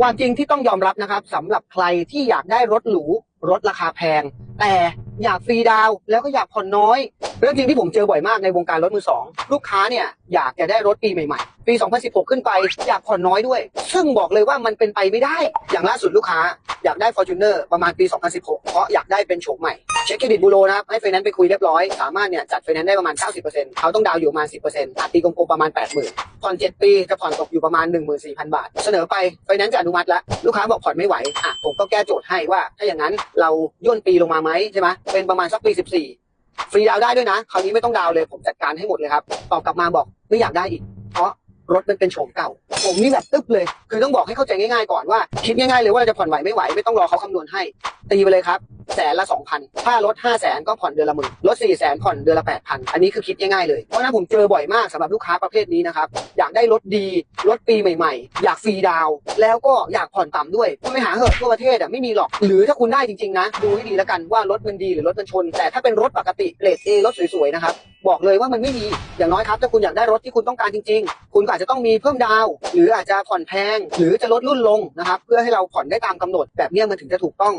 ความจริงที่ต้องยอมรับนะครับสำหรับใครที่อยากได้รถหรูรถราคาแพง แต่อยากฟรีดาวแล้วก็อยากผ่อนน้อยเรื่องจริงที่ผมเจอบ่อยมากในวงการรถมือสองลูกค้าเนี่ยอยากจะได้รถปีใหม่ๆ ปี 2016 ขึ้นไป อยากผ่อนน้อยด้วย ซึ่งบอกเลยว่ามันเป็นไปไม่ได้ อย่างล่าสุดลูกค้า อยากได้ Fortuner ประมาณปี 2016 เพราะอยากได้เป็นโฉมใหม่ เช็คเครดิตบูโรนะครับ ให้ไฟแนนซ์ไปคุยเรียบร้อย สามารถเนี่ยจัดไฟแนนซ์ได้ประมาณ 90%เขาต้องดาวอยู่ประมาณ 10%อัดตีกลมๆประมาณ 80,000 ผ่อน 7 ปีจะผ่อนตกอยู่ประมาณ 14,000 บาท เสนอไปไฟแนนซ์จะอนุมัติแล้ว ลูกค้าบอกผ่อนไม่ไหว อะผมก็แก้โจทย์ให้ว่า ถ้าอย่างนั้นเราย่นปีลงมาไหมใช่ไหมเป็นประมาณสักปี 14ฟรีดาวได้ด้วยนะ คราวนี้ไม่ต้องดาวเลย ผมจัดการให้หมดเลยครับ ตอบกลับมาบอกไม่อยากได้อีก เพราะ รถมันเป็นโฉมเก่า ผมนี่แบบตึ๊บเลย คือต้องบอกให้เข้าใจง่ายๆก่อนว่าคิดง่ายๆเลยว่าเราจะผ่อนไหวไม่ไหวไม่ต้องรอเขาคำนวณให้ ตีไปเลยครับ แสนละสองพันถ้ารถห้าแสนก็ผ่อนเดือนละหมื่นรถสี่แสนผ่อนเดือนละแปดพันอันนี้คือคิดง่ายๆเลย เพราะฉะนั้นผมเจอบ่อยมากสำหรับลูกค้าประเภทนี้นะครับ อยากได้รถดี รถปีใหม่ๆ อยากฟรีดาว แล้วก็อยากผ่อนต่ำด้วยคุณไปหาเหอะทั่วประเทศอะไม่มีหรอก หรือถ้าคุณได้จริงๆนะ ดูให้ดีแล้วกันว่ารถมันดีหรือรถมันชน แต่ถ้าเป็นรถปกติเกรดเอรถสวยๆนะครับบอกเลยว่ามันไม่มีอย่างน้อยครับถ้าคุณอยากได้รถที่คุณต้องการจริง ๆ คุณก็อาจจะต้องมีเพิ่มดาว หรืออาจจะผ่อนแพง หรือจะลดรุ่นลงนะครับเพื่อให้เราผ่อนได้ตามกำหนดแบบนี้มันถึงจะถูกต้อง